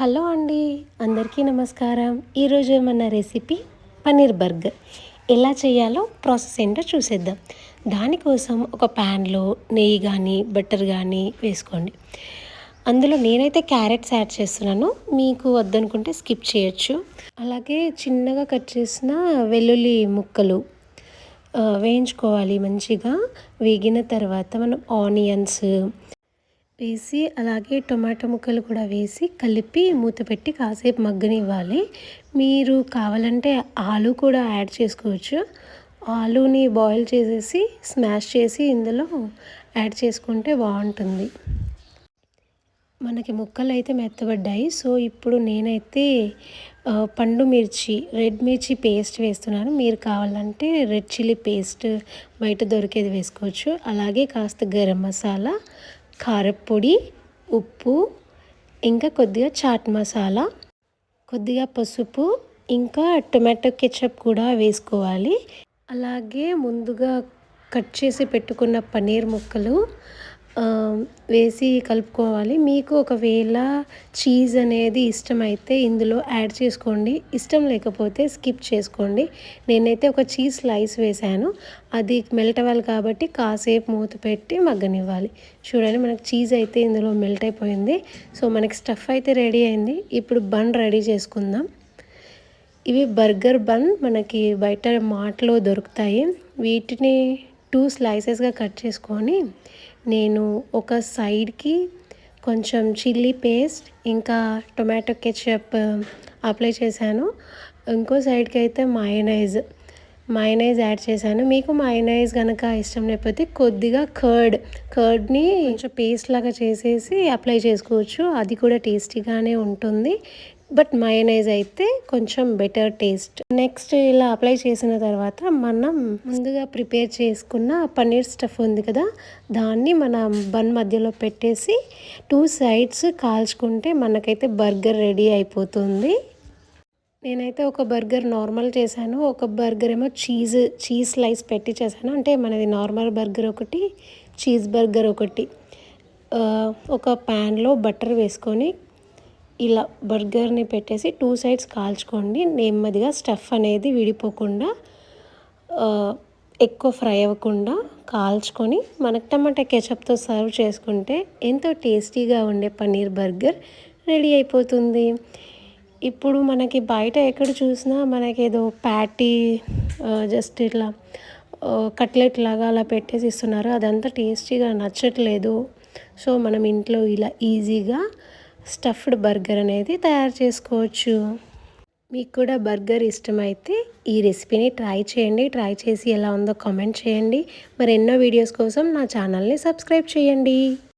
Hello అండి అందరికీ నమస్కారం. ఈరోజు మన రెసిపీ? పన్నీర్ బర్గర్. ఎలా చేయాలో ప్రాసెస్ ఏంటో చూసేద్దాం. దానికోసం ఒక ప్యాన్లో నెయ్యి కానీ బటర్ కానీ వేసుకోండి. అందులో నేనైతే క్యారెట్స్ యాడ్ చేస్తున్నాను. మీకు వద్దనుకుంటే స్కిప్ చేయొచ్చు. అలాగే చిన్నగా కట్ చేసిన వెల్లుల్లి ముక్కలు వేయించుకోవాలి మంచిగా. వేగిన తర్వాత మనం ఆనియన్స్ వేసి అలాగే టొమాటో ముక్కలు కూడా వేసి కలిపి మూత పెట్టి కాసేపు మగ్గనివ్వాలి. మీరు కావాలంటే ఆలు కూడా యాడ్ చేసుకోవచ్చు. ఆలుని బాయిల్ చేసేసి స్మాష్ చేసి ఇందులో యాడ్ చేసుకుంటే బాగుంటుంది. మనకి ముక్కలు అయితే మెత్తబడ్డాయి. సో ఇప్పుడు నేనైతే పండు మిర్చి రెడ్ మిర్చి పేస్ట్ వేస్తున్నాను. మీరు కావాలంటే రెడ్ చిల్లీ పేస్ట్ బయట దొరికేది వేసుకోవచ్చు. అలాగే కాస్త గరం మసాలా కారపొడి ఉప్పు ఇంకా కొద్దిగా చాట్ మసాలా కొద్దిగా పసుపు ఇంకా టొమాటో కెచప్ కూడా వేసుకోవాలి. అలాగే ముందుగా కట్ చేసి పెట్టుకున్న పన్నీర్ ముక్కలు వేసి కలుపుకోవాలి. మీకు ఒకవేళ చీజ్ అనేది ఇష్టమైతే ఇందులో యాడ్ చేసుకోండి. ఇష్టం లేకపోతే స్కిప్ చేసుకోండి. నేనైతే ఒక చీజ్ స్లైస్ వేశాను. అది మెల్ట్ అవ్వాలి కాబట్టి కాసేపు మూత పెట్టి మగ్గనివ్వాలి. చూడండి మనకు చీజ్ అయితే ఇందులో మెల్ట్ అయిపోయింది. సో మనకి స్టఫ్ అయితే రెడీ అయింది. ఇప్పుడు బన్ రెడీ చేసుకుందాం. ఇవి బర్గర్ బన్ మనకి బయట మాటలో దొరుకుతాయి. వీటిని టూ స్లైసెస్గా కట్ చేసుకొని నేను ఒక సైడ్కి కొంచెం చిల్లీ పేస్ట్ ఇంకా టొమాటో కెచప్ అప్లై చేశాను. ఇంకో సైడ్కి అయితే మయోనైజ్ మయోనైజ్ యాడ్ చేశాను. మీకు మయోనైజ్ కనుక ఇష్టం లేకపోతే కొద్దిగా కర్డ్ కర్డ్ని కొంచెం పేస్ట్ లాగా చేసేసి అప్లై చేసుకోవచ్చు. అది కూడా టేస్టీగానే ఉంటుంది. బట్ మయనైజ్ అయితే కొంచెం బెటర్ టేస్ట్ నెక్స్ట్ ఇలా అప్లై చేసిన తర్వాత మనం ముందుగా ప్రిపేర్ చేసుకున్న పన్నీర్ స్టఫ్ ఉంది కదా దాన్ని మన బన్ మధ్యలో పెట్టేసి టూ సైడ్స్ కాల్చుకుంటే మనకైతే బర్గర్ రెడీ అయిపోతుంది. నేనైతే ఒక బర్గర్ నార్మల్ చేశాను ఒక బర్గర్ ఏమో చీజ్ చీజ్ స్లైస్ పెట్టి చేశాను. అంటే మనది నార్మల్ బర్గర్ ఒకటి చీజ్ బర్గర్ ఒకటి. ఒక ప్యాన్లో బటర్ వేసుకొని ఇలా బర్గర్ని పెట్టేసి టూ సైడ్స్ కాల్చుకోండి. నెమ్మదిగా స్టఫ్ అనేది విడిపోకుండా ఎక్కువ ఫ్రై అవ్వకుండా కాల్చుకొని మనకు టమాటా కెచప్తో సర్వ్ చేసుకుంటే ఎంతో టేస్టీగా ఉండే పన్నీర్ బర్గర్ రెడీ అయిపోతుంది. ఇప్పుడు మనకి బయట ఎక్కడ చూసినా మనకి ఏదో ప్యాటీ జస్ట్ ఇట్లా కట్లెట్ లాగా అలా పెట్టేసి ఇస్తున్నారు. అదంతా టేస్టీగా నచ్చట్లేదు. సో మనం ఇంట్లో ఇలా ఈజీగా స్టఫ్డ్ బర్గర్ అనేది తయారు చేసుకోవచ్చు. మీకు కూడా బర్గర్ ఇష్టమైతే ఈ రెసిపీని ట్రై చేయండి. ట్రై చేసి ఎలా ఉందో కామెంట్ చేయండి. మరి ఎన్నో వీడియోస్ కోసం నా ఛానల్ని సబ్స్క్రైబ్ చేయండి.